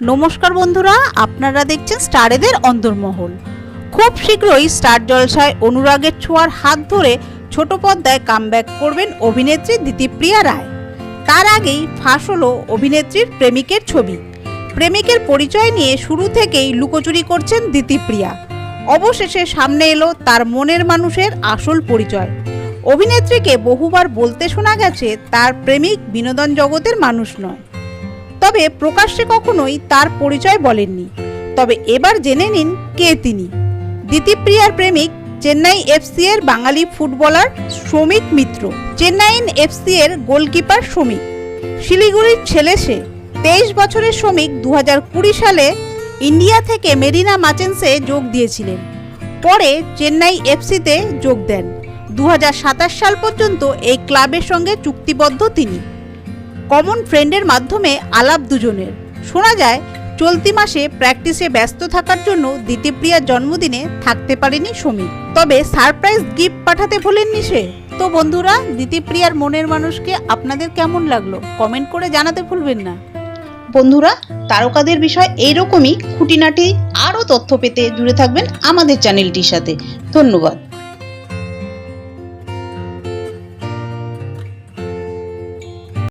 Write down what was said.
নমস্কার বন্ধুরা, আপনারা দেখছেন স্টারেদের অন্তর্মহল। খুব শীঘ্রই স্টার জলসায় অনুরাগের ছোঁয়ার হাত ধরে ছোট পর্দায় কামব্যাক করবেন অভিনেত্রী দিতিপ্রিয়া রায়। তার আগেই ফাঁস হলো অভিনেত্রীর প্রেমিকের ছবি। প্রেমিকের পরিচয় নিয়ে শুরু থেকেই লুকোচুরি করছেন দিতিপ্রিয়া। অবশেষে সামনে এলো তার মনের মানুষের আসল পরিচয়। অভিনেত্রীকে বহুবার বলতে শোনা গেছে, তার প্রেমিক বিনোদন জগতের মানুষ নয়। তবে প্রকাশ্যে কখনোই তার পরিচয় বলেননি। তবে এবার জেনে নিন কে তিনি। দিতিপ্রিয়ার প্রেমিক, চেন্নাই এফসি এর বাঙালি ফুটবলার শ্রমিক মিত্র। চেন্নাইন এফসি এর গোলকিপার শ্রমিক শিলিগুড়ির ছেলে সে। তেইশ বছরের শ্রমিক দু সালে ইন্ডিয়া থেকে মেরিনা মাচেন্সে যোগ দিয়েছিলেন। পরে চেন্নাই এফসিতে যোগ দেন। দু হাজার সাতাশ সাল পর্যন্ত এই ক্লাবের সঙ্গে চুক্তিবদ্ধ তিনি। কমন ফ্রেন্ডের মাধ্যমে আলাপ দুজনের। শোনা যায়, চলতি মাসে প্র্যাকটিসে ব্যস্ত থাকার জন্য দিতিপ্রিয়ার জন্মদিনে থাকতে পারেনি সমীর। তবে সারপ্রাইজ গিফট পাঠাতে ভোলেননি সে। তো বন্ধুরা দিতিপ্রিয়ার মনের মানুষকে আপনাদের কেমন লাগল? কমেন্ট করে জানাতে ভুলবেন না। বন্ধুরা, তারকাদের বিষয় এইরকমই। খুঁটিনাটি আরও তথ্য পেতে জুড়ে থাকবেন আমাদের চ্যানেলটির সাথে। ধন্যবাদ।